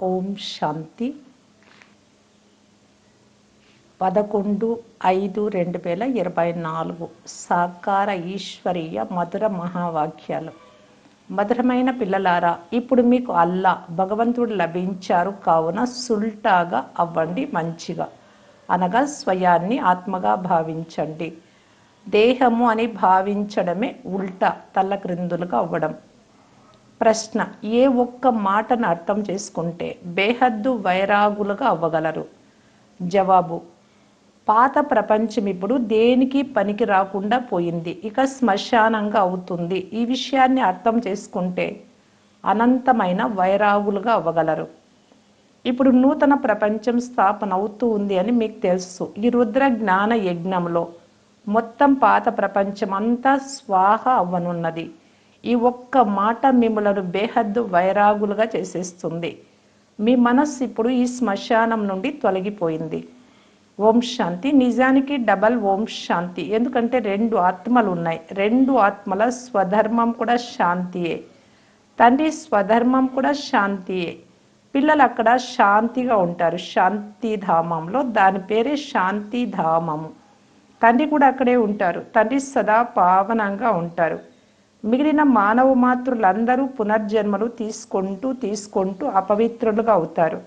ఓం శాంతి. పదకొండు ఐదు రెండు వేల ఇరవై నాలుగు సాకార ఈశ్వరీయ మధుర మహావాక్యాలు. మధురమైన పిల్లలారా ఇప్పుడు మీకు అల్లా భగవంతుడు లభించారు కావున సుల్టాగా అవ్వండి మంచిగా. అనగా స్వయాన్ని ఆత్మగా భావించండి. దేహము అని భావించడమే ఉల్టా తల్ల క్రిందులుగా అవ్వడం. ప్రశ్న. ఏ ఒక్క మాటను అర్థం చేసుకుంటే బేహద్దు వైరాగులుగా అవ్వగలరు? జవాబు. పాత ప్రపంచం ఇప్పుడు దేనికి పనికి రాకుండా పోయింది. ఇక శ్మశానంగా అవుతుంది. ఈ విషయాన్ని అర్థం చేసుకుంటే అనంతమైన వైరాగులుగా అవ్వగలరు. ఇప్పుడు నూతన ప్రపంచం స్థాపన అవుతూ ఉంది అని మీకు తెలుసు. ఈ రుద్ర జ్ఞాన యజ్ఞంలో మొత్తం పాత ప్రపంచం అంతా స్వాహ అవ్వనున్నది. ఈ ఒక్క మాట మిమ్మలను బేహద్దు వైరాగులుగా చేసేస్తుంది. మీ మనస్సు ఇప్పుడు ఈ శ్మశానం నుండి తొలగిపోయింది. ఓం శాంతి. నిజానికి డబల్ ఓం శాంతి. ఎందుకంటే రెండు ఆత్మలు ఉన్నాయి. రెండు ఆత్మల స్వధర్మం కూడా శాంతియే. తండ్రి స్వధర్మం కూడా శాంతియే. పిల్లలు అక్కడ శాంతిగా ఉంటారు. శాంతి ధామంలో దాని పేరే శాంతిధామము. తండ్రి కూడా అక్కడే ఉంటారు. తండ్రి సదా పావనంగా ఉంటారు. మిగిలిన మానవ మాతృలందరూ పునర్జన్మలు తీసుకుంటూ తీసుకుంటూ అపవిత్రులుగా అవుతారు.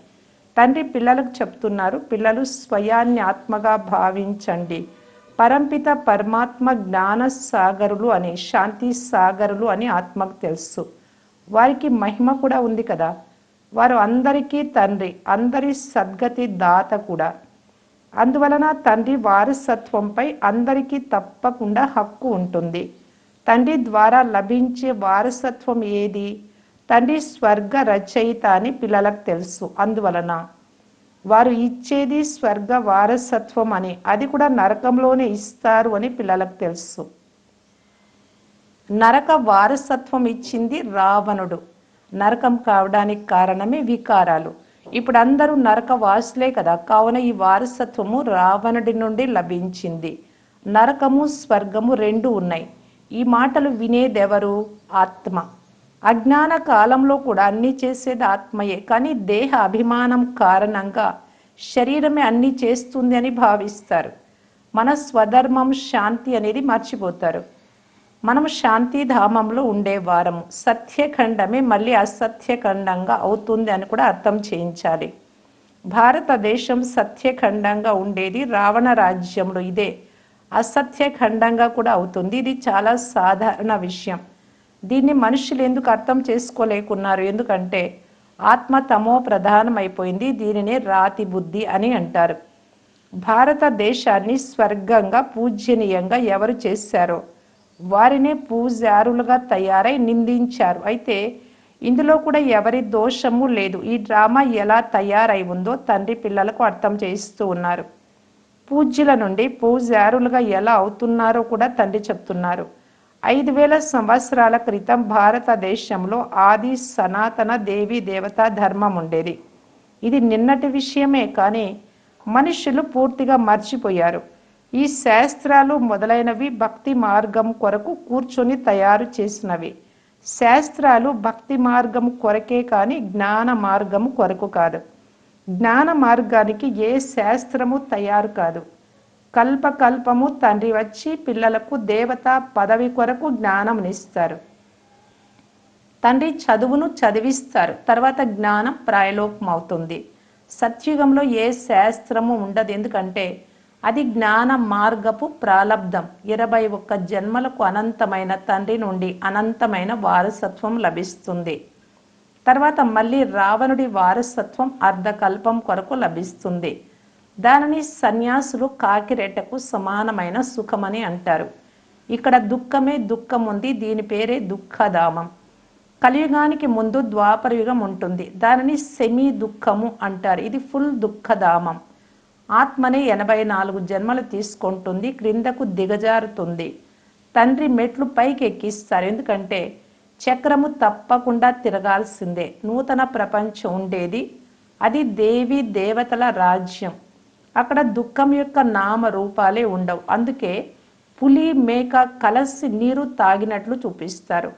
తండ్రి పిల్లలకు చెప్తున్నారు పిల్లలు స్వయాన్ని ఆత్మగా భావించండి. పరంపిత పరమాత్మ జ్ఞాన సాగరులు అని శాంతి సాగరులు అని ఆత్మకు తెలుసు. వారికి మహిమ కూడా ఉంది కదా. వారు అందరికీ తండ్రి అందరి సద్గతి దాత కూడా. అందువలన తండ్రి వారసత్వంపై అందరికీ తప్పకుండా హక్కు ఉంటుంది. తండ్రి ద్వారా లభించే వారసత్వం ఏది? తండ్రి స్వర్గ రచయిత అని పిల్లలకు తెలుసు. అందువలన వారు ఇచ్చేది స్వర్గ వారసత్వం అని అది కూడా నరకంలోనే ఇస్తారు అని పిల్లలకు తెలుసు. నరక వారసత్వం ఇచ్చింది రావణుడు. నరకం కావడానికి కారణమే వికారాలు. ఇప్పుడు అందరూ నరక వాసులే కదా. కావున ఈ వారసత్వము రావణుడి నుండి లభించింది. నరకము స్వర్గము రెండు ఉన్నాయి. ఈ మాటలు వినేదెవరు? ఆత్మ. అజ్ఞాన కాలంలో కూడా అన్ని చేసేది ఆత్మయే. కానీ దేహ అభిమానం కారణంగా శరీరమే అన్ని చేస్తుంది అని భావిస్తారు. మన స్వధర్మం శాంతి అనేది మర్చిపోతారు. మనం శాంతి ధామంలో ఉండేవారము సత్యఖండమే మళ్ళీ అసత్యఖండంగా అవుతుంది అని కూడా అర్థం చేయించాలి. భారతదేశం సత్యఖండంగా ఉండేది రావణ రాజ్యంలో ఇదే. అసత్యఖండంగా కూడా అవుతుంది. ఇది చాలా సాధారణ విషయం. దీన్ని మనుషులు ఎందుకు అర్థం చేసుకోలేకున్నారు? ఎందుకంటే ఆత్మ తమో ప్రధానమైపోయింది. దీనినే రాతి బుద్ధి అని అంటారు. భారతదేశాన్ని స్వర్గంగా పూజ్యనీయంగా ఎవరు చేశారో వారినే పూజారులుగా తయారై నిందించారు. అయితే ఇందులో కూడా ఎవరి దోషము లేదు. ఈ డ్రామా ఎలా తయారై ఉందో తండ్రి పిల్లలకు అర్థం చేయిస్తూ ఉన్నారు. పూజ్యుల నుండి పూజారులుగా ఎలా అవుతున్నారో కూడా తండ్రి చెప్తున్నారు. ఐదు వేల సంవత్సరాల క్రితం భారతదేశంలో ఆది సనాతన దేవి దేవతా ధర్మం ఉండేది. ఇది నిన్నటి విషయమే కానీ మనుషులు పూర్తిగా మర్చిపోయారు. ఈ శాస్త్రాలు మొదలైనవి భక్తి మార్గం కొరకు కూర్చొని తయారు చేసినవి. శాస్త్రాలు భక్తి మార్గం కొరకే కానీ జ్ఞాన మార్గం కొరకు కాదు. జ్ఞాన మార్గానికి ఏ శాస్త్రము తయారు కాదు. కల్పకల్పము తండ్రి వచ్చి పిల్లలకు దేవత పదవి కొరకు జ్ఞానమునిస్తారు. తండ్రి చదువును చదివిస్తారు. తర్వాత జ్ఞానం ప్రాయలోకం అవుతుంది సత్యుగంలో ఏ శాస్త్రము ఉండదు. ఎందుకంటే అది జ్ఞాన మార్గపు ప్రాలబ్ధం. ఇరవై ఒక్క జన్మలకు అనంతమైన తండ్రి నుండి అనంతమైన వారసత్వం లభిస్తుంది. తర్వాత మళ్ళీ రావణుడి వారసత్వం అర్ధకల్పం కొరకు లభిస్తుంది. దానిని సన్యాసులు కాకిరెట్టకు సమానమైన సుఖమని అంటారు. ఇక్కడ దుఃఖమే దుఃఖం ఉంది దీని పేరే దుఃఖధామం. కలియుగానికి ముందు ద్వాపరయుగం ఉంటుంది. దానిని సెమీ దుఃఖము అంటారు. ఇది ఫుల్ దుఃఖధామం. ఆత్మనే ఎనభై నాలుగు జన్మలు తీసుకుంటుంది క్రిందకు దిగజారుతుంది. తండ్రి మెట్లు పైకి ఎక్కిస్తారు ఎందుకంటే చక్రము తప్పకుండా తిరగాల్సిందే. నూతన ప్రపంచం ఉండేది. అది దేవి దేవతల రాజ్యం. అక్కడ దుఃఖం యొక్క నామ రూపాలే ఉండవు. అందుకే పులి మేక కలసి నీరు తాగినట్లు చూపిస్తారు.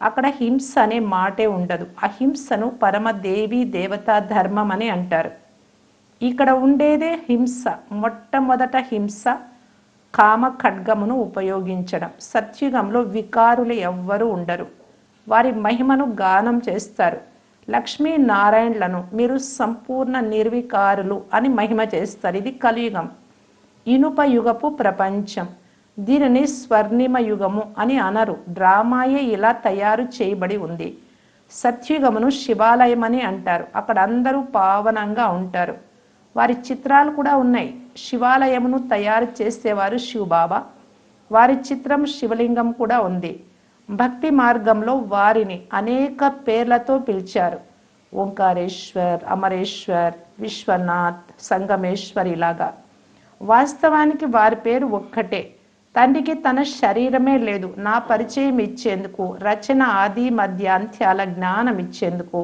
అక్కడ హింస అనే మాటే ఉండదు. ఆ హింసను పరమదేవి దేవతా ధర్మం అని అంటారు. ఇక్కడ ఉండేదే హింస. మొట్టమొదట హింస కామ ఖడ్గమును ఉపయోగించడం. సత్యుగంలో వికారులు ఎవ్వరూ ఉండరు. వారి మహిమను గానం చేస్తారు. లక్ష్మీ నారాయణలను మీరు సంపూర్ణ నిర్వికారులు అని మహిమ చేస్తారు. ఇది కలియుగం. ఇనుప యుగపు ప్రపంచం. దీనిని స్వర్ణిమ యుగము అని అనరు. డ్రామాయే ఇలా తయారు చేయబడి ఉంది. సత్యుగమును శివాలయమని అంటారు. అక్కడ అందరూ పావనంగా ఉంటారు. వారి చిత్రాలు కూడా ఉన్నాయి. శివాలయమును తయారు చేసేవారు శివబాబా. వారి చిత్రం శివలింగం కూడా ఉంది. భక్తి మార్గంలో వారిని అనేక పేర్లతో పిలిచారు. ఓంకారేశ్వర్ అమరేశ్వర్ విశ్వనాథ్ సంగమేశ్వర్ ఇలాగా వాస్తవానికి వారి పేరు ఒక్కటే. తండ్రికి తన శరీరమే లేదు. నా పరిచయం ఇచ్చేందుకు రచన ఆది మధ్య అంత్యాల జ్ఞానం ఇచ్చేందుకు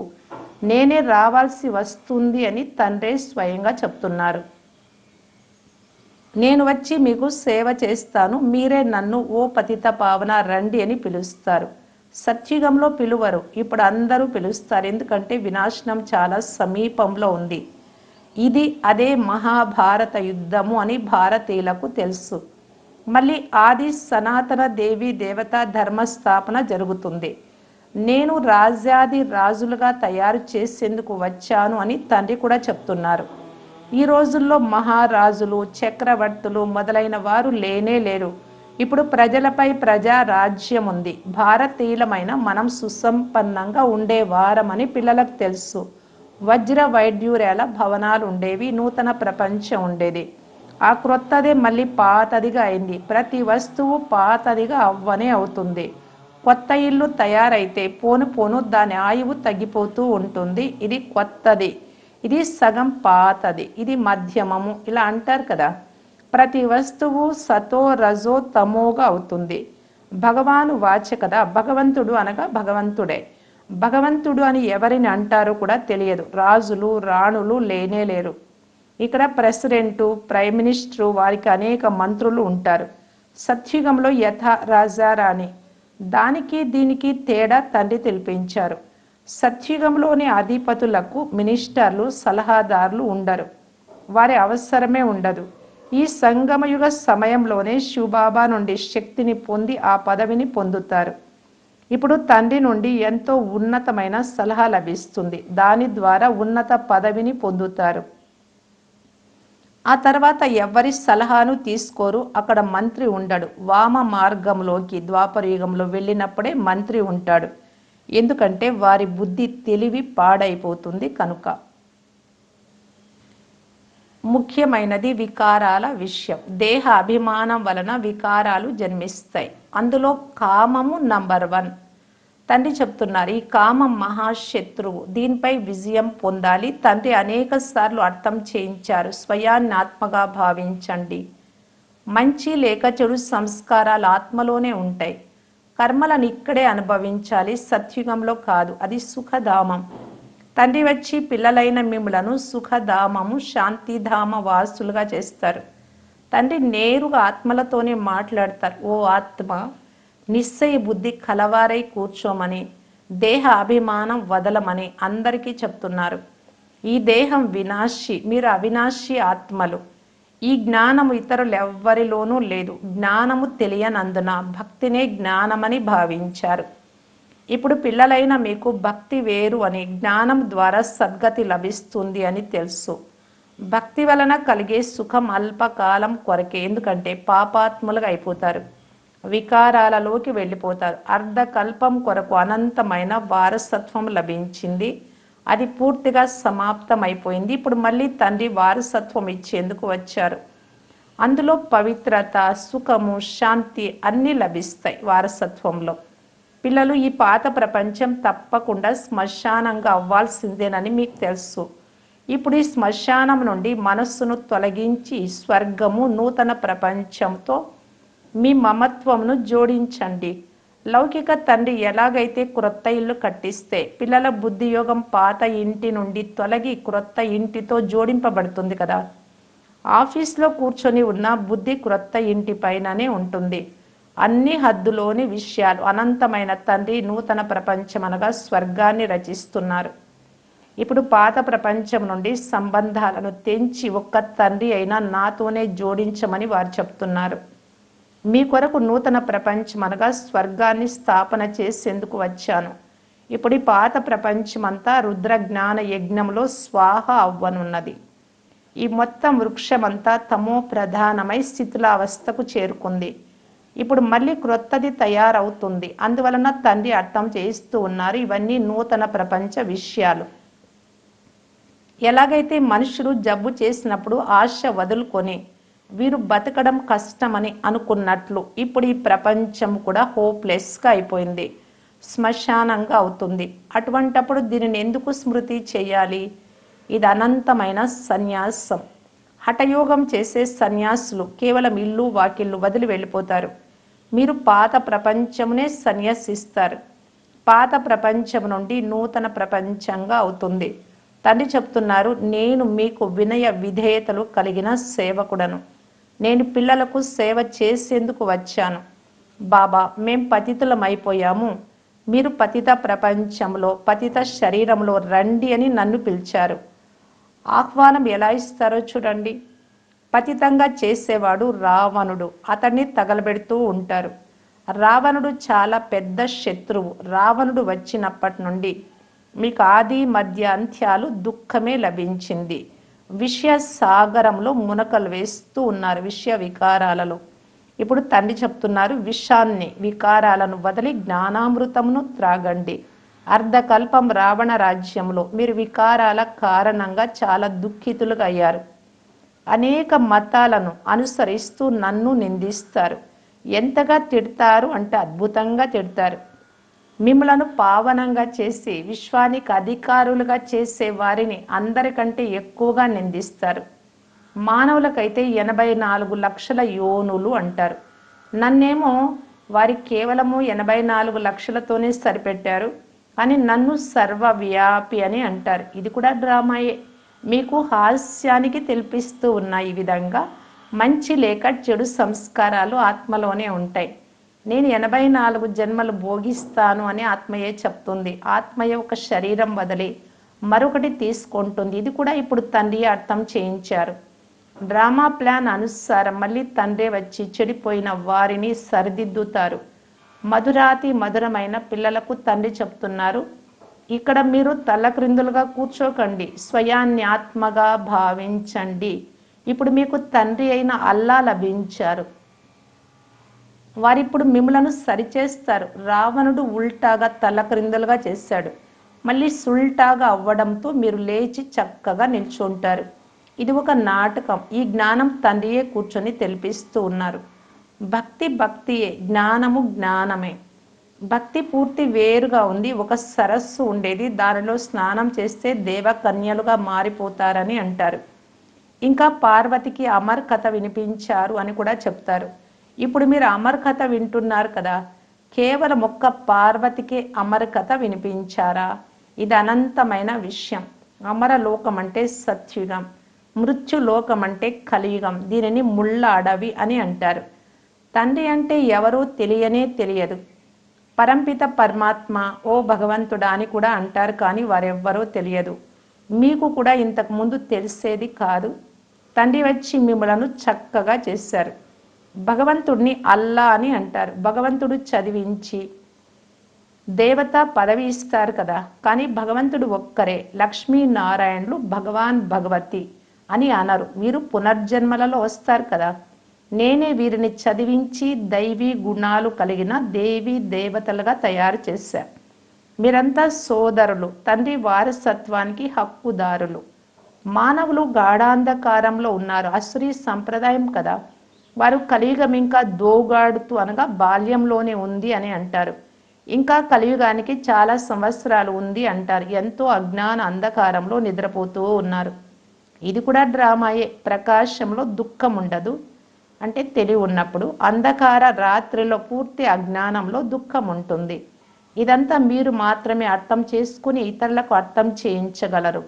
నేనే రావాల్సి వస్తుంది అని తండ్రే స్వయంగా చెప్తున్నారు. నేను వచ్చి మీకు సేవ చేస్తాను మీరే నన్ను ఓ పతిత పావన రండి అని పిలుస్తారు. సత్యుగంలో పిలువరు ఇప్పుడు అందరూ పిలుస్తారు. ఎందుకంటే వినాశనం చాలా సమీపంలో ఉంది. ఇది అదే మహాభారత యుద్ధము అని భారతీయులకు తెలుసు. మళ్ళీ ఆది సనాతన దేవి దేవత ధర్మస్థాపన జరుగుతుంది. నేను రాజ్యాది రాజులుగా తయారు చేసేందుకు వచ్చాను అని తండ్రి కూడా చెప్తున్నారు. ఈ రోజుల్లో మహారాజులు చక్రవర్తులు మొదలైన వారు లేనే లేరు. ఇప్పుడు ప్రజలపై ప్రజా రాజ్యం ఉంది. భారతీయులమైన మనం సుసంపన్నంగా ఉండే వారమని పిల్లలకు తెలుసు. వజ్ర వైడ్యూర్యాల భవనాలు ఉండేవి నూతన ప్రపంచం ఉండేది. ఆ క్రొత్తదే మళ్ళీ పాతదిగా అయింది. ప్రతి వస్తువు పాతదిగా అవ్వనే అవుతుంది. కొత్త ఇల్లు తయారైతే పోను పోను దాని ఆయువు తగ్గిపోతూ ఉంటుంది. ఇది కొత్తది. ఇది సగం పాతది ఇది మధ్యమము. ఇలా అంటారు కదా. ప్రతి వస్తువు సతో రజో తమోగా అవుతుంది. భగవాను వాచ కదా. భగవంతుడు అనగా భగవంతుడే. భగవంతుడు అని ఎవరిని అంటారో కూడా తెలియదు. రాజులు రాణులు లేనే లేరు. ఇక్కడ ప్రెసిడెంటు ప్రైమ్ మినిస్టరు వారికి అనేక మంత్రులు ఉంటారు. సత్యుగంలో యథ రాజా రాణి. దానికి దీనికి తేడా తండ్రి తెలిపించారు. సత్యుగంలోని అధిపతులకు మినిస్టర్లు సలహాదారులు ఉండరు. వారి అవసరమే ఉండదు. ఈ సంగమయుగ సమయంలోనే శివబాబా నుండి శక్తిని పొంది ఆ పదవిని పొందుతారు. ఇప్పుడు తండ్రి నుండి ఎంతో ఉన్నతమైన సలహా లభిస్తుంది. దాని ద్వారా ఉన్నత పదవిని పొందుతారు. ఆ తర్వాత ఎవరి సలహాను తీసుకోరు? అక్కడ మంత్రి ఉండడు. వామ మార్గంలోకి ద్వాపర యుగంలో వెళ్ళినప్పుడే మంత్రి ఉంటాడు. ఎందుకంటే వారి బుద్ధి తెలివి పాడైపోతుంది కనుక. ముఖ్యమైనది వికారాల విషయం. దేహ అభిమానం వలన వికారాలు జన్మిస్తాయి. అందులో కామము నంబర్ వన్ తండ్రి చెప్తున్నారు ఈ కామం మహాశత్రువు. దీనిపై విజయం పొందాలి. తండ్రి అనేక సార్లు అర్థం చేయించారు. స్వయాన్ని ఆత్మగా భావించండి. మంచి లేక చెడు సంస్కారాలు ఆత్మలోనే ఉంటాయి. కర్మలను ఇక్కడే అనుభవించాలి. సత్యుగంలో కాదు అది సుఖధామం. తండ్రి వచ్చి పిల్లలైన మిమ్మలను సుఖధామము శాంతిధామ వాసులుగా చేస్తారు. తండ్రి నేరుగా ఆత్మలతోనే మాట్లాడతారు. ఓ ఆత్మ నిశ్చయ బుద్ధి కలవారై కూర్చోమని దేహ అభిమానం వదలమని అందరికీ చెప్తున్నారు. ఈ దేహం వినాశి మీరు అవినాశి ఆత్మలు. ఈ జ్ఞానము ఇతరులు ఎవ్వరిలోనూ లేదు. జ్ఞానము తెలియనందున భక్తినే జ్ఞానమని భావించారు. ఇప్పుడు పిల్లలైన మీకు భక్తి వేరు అని జ్ఞానం ద్వారా సద్గతి లభిస్తుంది అని తెలుసు. భక్తి వలన కలిగే సుఖం అల్పకాలం కొరకే ఎందుకంటే పాపాత్ములుగా అయిపోతారు. వికారాలలోకి వెళ్ళిపోతారు. అర్ధకల్పం కొరకు అనంతమైన వారసత్వం లభించింది. అది పూర్తిగా సమాప్తమైపోయింది. ఇప్పుడు మళ్ళీ తండ్రి వారసత్వం ఇచ్చేందుకు వచ్చారు. అందులో పవిత్రత సుఖము శాంతి అన్నీ లభిస్తాయి వారసత్వంలో. పిల్లలు ఈ పాత ప్రపంచం తప్పకుండా శ్మశానంగా అవ్వాల్సిందేనని మీకు తెలుసు. ఇప్పుడు ఈ శ్మశానం నుండి మనస్సును తొలగించి స్వర్గము నూతన ప్రపంచంతో మీ మమత్వమును జోడించండి. లౌకిక తండ్రి ఎలాగైతే క్రొత్త ఇల్లు కట్టిస్తే పిల్లల బుద్ధియోగం పాత ఇంటి నుండి తొలగి క్రొత్త ఇంటితో జోడింపబడుతుంది కదా. ఆఫీస్లో కూర్చొని ఉన్న బుద్ధి క్రొత్త ఇంటి పైననే ఉంటుంది. అన్ని హద్దులోని విషయాలు అనంతమైన తండ్రి నూతన ప్రపంచం అనగా స్వర్గాన్ని రచిస్తున్నారు. ఇప్పుడు పాత ప్రపంచం నుండి సంబంధాలను తెంచి ఒక్క తండ్రి అయినా నాతోనే జోడించమని వారు చెప్తున్నారు. మీ కొరకు నూతన ప్రపంచం అనగా స్వర్గాన్ని స్థాపన చేసేందుకు వచ్చాను. ఇప్పుడు ఈ పాత ప్రపంచమంతా రుద్ర జ్ఞాన యజ్ఞంలో స్వాహ అవ్వనున్నది. ఈ మొత్తం వృక్షమంతా తమో ప్రధానమై స్థితులావస్థకు చేరుకుంది. ఇప్పుడు మళ్ళీ క్రొత్తది తయారవుతుంది. అందువలన తండ్రి అర్థం చేయిస్తూ ఉన్నారు ఇవన్నీ నూతన ప్రపంచ విషయాలు. ఎలాగైతే మనుషులు జబ్బు చేసినప్పుడు ఆశ వదులుకొని వీరు బతకడం కష్టమని అనుకున్నట్లు ఇప్పుడు ఈ ప్రపంచం కూడా హోప్లెస్గా అయిపోయింది. శ్మశానంగా అవుతుంది. అటువంటప్పుడు దీనిని ఎందుకు స్మృతి చేయాలి? ఇది అనంతమైన సన్యాసం. హఠయోగం చేసే సన్యాసులు కేవలం ఇల్లు వాకిళ్ళు వదిలి వెళ్ళిపోతారు. మీరు పాత ప్రపంచమునే సన్యాసిస్తారు. పాత ప్రపంచం నుండి నూతన ప్రపంచంగా అవుతుంది. తండ్రి చెప్తున్నారు నేను మీకు వినయ విధేయతలు కలిగిన సేవకుడను. నేను పిల్లలకు సేవ చేసేందుకు వచ్చాను. బాబా మేం పతితులమైపోయాము. మీరు పతిత ప్రపంచంలో పతిత శరీరంలో రండి అని నన్ను పిలిచారు. ఆహ్వానం ఎలా ఇస్తారో చూడండి. పతితంగా చేసేవాడు రావణుడు. అతన్ని తగలబెడుతూ ఉంటారు. రావణుడు చాలా పెద్ద శత్రువు. రావణుడు వచ్చినప్పటి నుండి మీకు ఆది మధ్య అంత్యాలు దుఃఖమే లభించింది. విషయ సాగరంలో మునకలు వేస్తూ ఉన్నారు విషయ వికారాలలో. ఇప్పుడు తండ్రి చెప్తున్నారు విషాన్ని వికారాలను వదిలి జ్ఞానామృతమును త్రాగండి. అర్ధకల్పం రావణ రాజ్యంలో మీరు వికారాల కారణంగా చాలా దుఃఖితులుగా అయ్యారు. అనేక మతాలను అనుసరిస్తూ నన్ను నిందిస్తారు. ఎంతగా తిడతారు అంటే అద్భుతంగా తిడతారు. మిమ్మలను పావనంగా చేసి విశ్వానికి అధికారులుగా చేసే వారిని అందరికంటే ఎక్కువగా నిందిస్తారు. మానవులకైతే ఎనభై నాలుగు లక్షల యోనులు అంటారు. నన్నేమో వారి కేవలము ఎనభై నాలుగు లక్షలతోనే సరిపెట్టారు కానీ నన్ను సర్వవ్యాపి అని అంటారు. ఇది కూడా డ్రామాయే. మీకు హాస్యానికి తెలిపిస్తూ ఉన్న ఈ విధంగా మంచి లేక చెడు సంస్కారాలు ఆత్మలోనే ఉంటాయి. నేను ఎనభై నాలుగు జన్మలు భోగిస్తాను అని ఆత్మయే చెప్తుంది. ఆత్మయే ఒక శరీరం వదిలి మరొకటి తీసుకుంటుంది. ఇది కూడా ఇప్పుడు తండ్రి అర్థం చేయించారు. డ్రామా ప్లాన్ అనుసారం మళ్ళీ తండ్రి వచ్చి చెడిపోయిన వారిని సరిదిద్దుతారు. మధురాతి మధురమైన పిల్లలకు తండ్రి చెప్తున్నారు ఇక్కడ మీరు తలక్రిందులుగా కూర్చోకండి. స్వయాన్ని ఆత్మగా భావించండి. ఇప్పుడు మీకు తండ్రి అయిన అల్లా లభించారు. వారిప్పుడు మిమ్మలను సరిచేస్తారు. రావణుడు ఉల్టాగా తలక్రిందలుగా చేశాడు. మళ్ళీ సుల్టాగా అవ్వడంతో మీరు లేచి చక్కగా నిల్చుంటారు. ఇది ఒక నాటకం. ఈ జ్ఞానం తండ్రియే కూర్చొని తెలిపిస్తూ ఉన్నారు. భక్తి భక్తియే జ్ఞానము జ్ఞానమే. భక్తి పూర్తి వేరుగా ఉంది. ఒక సరస్సు ఉండేది. దానిలో స్నానం చేస్తే దేవకన్యలుగా మారిపోతారని అంటారు. ఇంకా పార్వతికి అమర్ కథ వినిపించారు అని కూడా చెప్తారు. ఇప్పుడు మీరు అమర్ కథ వింటున్నారు కదా. కేవలం ఒక్క పార్వతికే అమరకథ వినిపించారా? ఇది అనంతమైన విషయం. అమర లోకం అంటే సత్యుగం. మృత్యు లోకం అంటే కలియుగం. దీనిని ముళ్ళ అడవి అని అంటారు. తండ్రి అంటే ఎవరో తెలియనే తెలియదు. పరంపిత పరమాత్మ ఓ భగవంతుడా అని కూడా అంటారు కానీ వారెవ్వరో తెలియదు. మీకు కూడా ఇంతకుముందు తెలిసేది కాదు. తండ్రి వచ్చి మిమ్మలను చక్కగా చేశారు. భగవంతుడిని అల్లా అని అంటారు. భగవంతుడు చదివించి దేవత పదవి ఇస్తారు కదా. కానీ భగవంతుడు ఒక్కరే. లక్ష్మీనారాయణులు భగవాన్ భగవతి అని అనరు. వీరు పునర్జన్మలలో వస్తారు కదా. నేనే వీరిని చదివించి దైవీ గుణాలు కలిగిన దేవి దేవతలుగా తయారు చేశా. మీరంతా సోదరులు తండ్రి వారసత్వానికి హక్కుదారులు. మానవులు గాఢాంధకారంలో ఉన్నారు. అసురీ సంప్రదాయం కదా. వారు కలియుగం ఇంకా దోగాడుతూ అనగా బాల్యంలోనే ఉంది అని అంటారు. ఇంకా కలియుగానికి చాలా సంవత్సరాలు ఉంది అంటారు. ఎంతో అజ్ఞాన అంధకారంలో నిద్రపోతూ ఉన్నారు. ఇది కూడా డ్రామాయే. ప్రకాశంలో దుఃఖం ఉండదు అంటే తెలివి ఉన్నప్పుడు. అంధకార రాత్రిలో పూర్తి అజ్ఞానంలో దుఃఖం ఉంటుంది. ఇదంతా మీరు మాత్రమే అర్థం చేసుకుని ఇతరులకు అర్థం చేయించగలరు.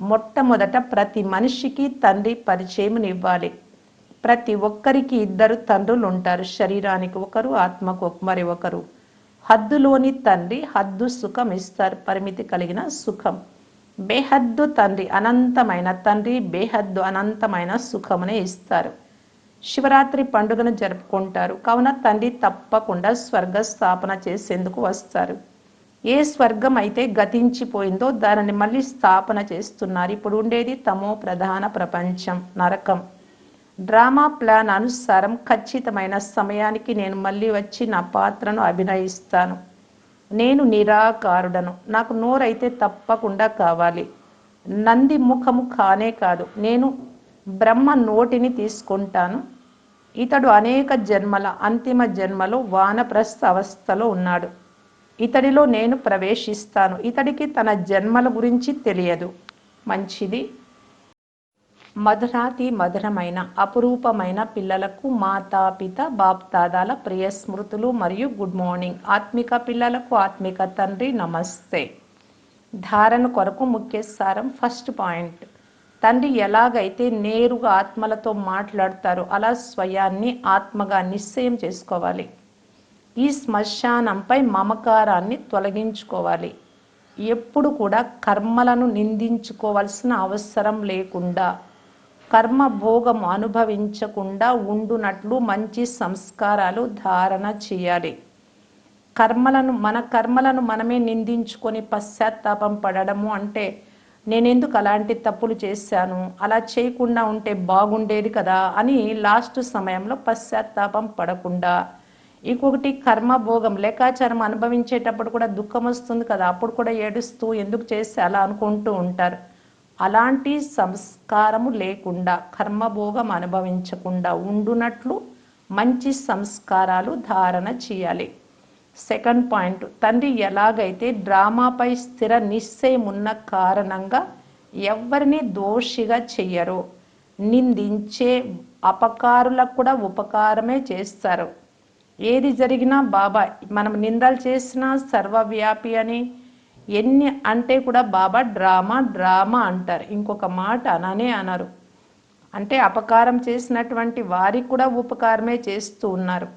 మొట్టమొదట ప్రతి మనిషికి తండ్రి పరిచయం ఇవ్వాలి ప్రతి ఒక్కరికి ఇద్దరు తండ్రులు ఉంటారు శరీరానికి ఒకరు ఆత్మకు మరి ఒకరు. హద్దులోని తండ్రి హద్దు సుఖం ఇస్తారు పరిమితి కలిగిన సుఖం. బేహద్దు తండ్రి అనంతమైన తండ్రి బేహద్దు అనంతమైన సుఖమునే ఇస్తారు. శివరాత్రి పండుగను జరుపుకుంటారు. కావున తండ్రి తప్పకుండా స్వర్గ స్థాపన చేసేందుకు వస్తారు. ఏ స్వర్గం అయితే గతించిపోయిందో దానిని మళ్ళీ స్థాపన చేస్తున్నారు. ఇప్పుడు ఉండేది తమో ప్రధాన ప్రపంచం నరకం. డ్రామా ప్లాన్ అనుసారం ఖచ్చితమైన సమయానికి నేను మళ్ళీ వచ్చి నా పాత్రను అభినయిస్తాను. నేను నిరాకారుడను. నాకు నోరైతే తప్పకుండా కావాలి. నంది ముఖము కానే కాదు. నేను బ్రహ్మ నోటిని తీసుకుంటాను. ఇతడు అనేక జన్మల అంతిమ జన్మలో వానప్రస్థ అవస్థలో ఉన్నాడు. ఇతడిలో నేను ప్రవేశిస్తాను. ఇతడికి తన జన్మల గురించి తెలియదు. మంచిది. మధురాతి మధురమైన అపురూపమైన పిల్లలకు మాతా పిత బాప్దాదాల ప్రియ స్మృతులు మరియు గుడ్ మార్నింగ్. ఆత్మిక పిల్లలకు ఆత్మిక తండ్రి నమస్తే. ధారణ కొరకు ముఖ్య సారం ఫస్ట్ పాయింట్. తండ్రి ఎలాగైతే నేరుగా ఆత్మలతో మాట్లాడతారో అలా స్వయాన్ని ఆత్మగా నిశ్చయం చేసుకోవాలి. ఈ శ్మశానంపై మమకారాన్ని తొలగించుకోవాలి. ఎప్పుడు కూడా కర్మలను నిందించుకోవాల్సిన అవసరం లేకుండా కర్మ భోగం అనుభవించకుండా ఉండునట్లు మంచి సంస్కారాలు ధారణ చేయాలి. కర్మలను మన కర్మలను మనమే నిందించుకొని పశ్చాత్తాపం పడడము అంటే నేనెందుకు అలాంటి తప్పులు చేశాను? అలా చేయకుండా ఉంటే బాగుండేది కదా అని లాస్ట్ సమయంలో పశ్చాత్తాపం పడకుండా. ఇంకొకటి కర్మభోగం లెక్కాచారం అనుభవించేటప్పుడు కూడా దుఃఖం వస్తుంది కదా అప్పుడు కూడా ఏడుస్తూ ఎందుకు చేస్తే అలా అనుకుంటూ ఉంటారు. అలాంటి సంస్కారము లేకుండా కర్మభోగం అనుభవించకుండా ఉండునట్లు మంచి సంస్కారాలు ధారణ చేయాలి. సెకండ్ పాయింట్ తండ్రి ఎలాగైతే డ్రామాపై స్థిర నిశ్చయం ఉన్న కారణంగా ఎవరిని దోషిగా చెయ్యరు నిందించే అపకారులకు కూడా ఉపకారమే చేస్తారు. ఏది జరిగినా బాబా మనం నిందలు చేసినా సర్వవ్యాపి అని ఎన్ని అంటే కూడా బాబా డ్రామా డ్రామా అంటారు. ఇంకొక మాట అననే అనరు. అంటే అపకారం చేసినటువంటి వారికి కూడా ఉపకారమే చేస్తూ ఉన్నారు.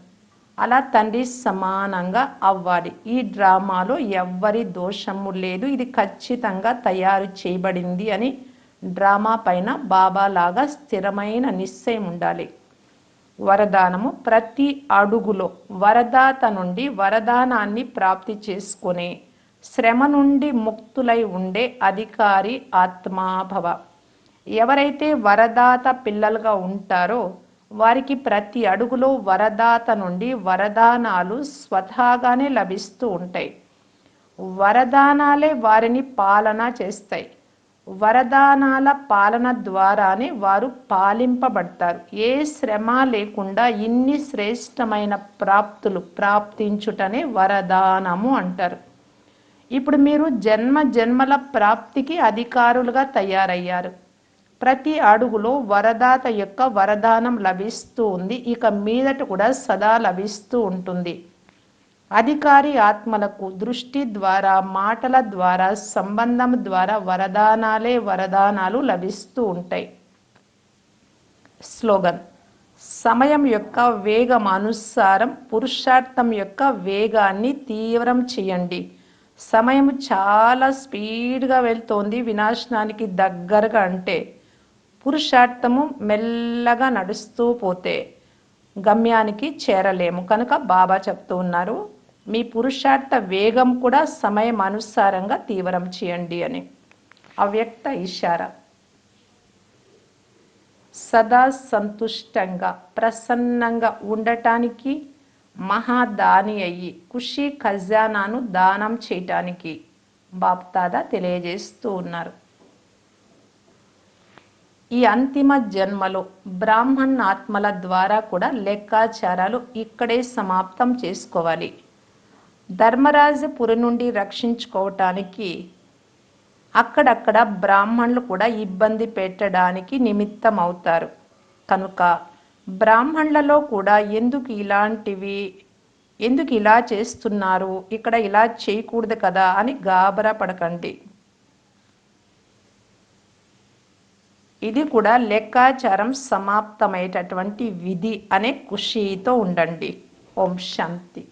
అలా తండ్రి సమానంగా అవ్వాలి. ఈ డ్రామాలో ఎవ్వరి దోషము లేదు. ఇది ఖచ్చితంగా తయారు చేయబడింది అని డ్రామా పైన బాబా లాగా స్థిరమైన నిశ్చయం ఉండాలి. వరదానము ప్రతి అడుగులో వరదాత నుండి వరదానాన్ని ప్రాప్తి చేసుకునే శ్రమ నుండి ముక్తులై ఉండే అధికారి ఆత్మాభవ. ఎవరైతే వరదాత పిల్లలుగా ఉంటారో వారికి ప్రతి అడుగులో వరదాత నుండి వరదానాలు స్వతహాగానే లభిస్తూ ఉంటాయి. వరదానాలే వారిని పాలన చేస్తాయి. వరదానాల పాలన ద్వారానే వారు పాలింపబడతారు. ఏ శ్రమ లేకుండా ఇన్ని శ్రేష్టమైన ప్రాప్తులు ప్రాప్తించుటనే వరదానము అంటారు. ఇప్పుడు మీరు జన్మ జన్మల ప్రాప్తికి అధికారులుగా తయారయ్యారు. ప్రతి అడుగులో వరదాత యొక్క వరదానం లభిస్తూ ఉంది. ఇక మీదట కూడా సదా లభిస్తూ ఉంటుంది. అధికారి ఆత్మలకు దృష్టి ద్వారా మాటల ద్వారా సంబంధం ద్వారా వరదానాలే వరదానాలు లభిస్తూ ఉంటాయి. స్లోగన్. సమయం యొక్క వేగం అనుసారం పురుషార్థం యొక్క వేగాన్ని తీవ్రం చేయండి. సమయం చాలా స్పీడ్గా వెళ్తోంది వినాశనానికి దగ్గరగా అంటే. పురుషార్థము మెల్లగా నడుస్తూ పోతే గమ్యానికి చేరలేము. కనుక బాబా చెప్తూ ఉన్నారు మీ పురుషార్థ వేగం కూడా సమయం అనుసారంగా తీవ్రం చేయండి అని. అవ్యక్త ఇషారా. సదా సంతుష్టంగా ప్రసన్నంగా ఉండటానికి మహాదాని అయ్యి ఖుషి ఖజానాను దానం చేయటానికి బాప్తాదా తెలియజేస్తూ ఉన్నారు. ఈ అంతిమ జన్మలో బ్రాహ్మణ్ ఆత్మల ద్వారా కూడా లెక్కాచారాలు ఇక్కడే సమాప్తం చేసుకోవాలి. ధర్మరాజపురి నుండి రక్షించుకోవటానికి అక్కడక్కడ బ్రాహ్మణులు కూడా ఇబ్బంది పెట్టడానికి నిమిత్తం అవుతారు కనుక బ్రాహ్మణులలో కూడా ఎందుకు ఇలాంటివి ఎందుకు ఇలా చేస్తున్నారు? ఇక్కడ ఇలా చేయకూడదు కదా అని గాబరా పడకండి. ఇది కూడా లెక్కాచారం సమాప్తమయ్యేటటువంటి విధి అనే ఖుషీతో ఉండండి. ఓం శాంతి.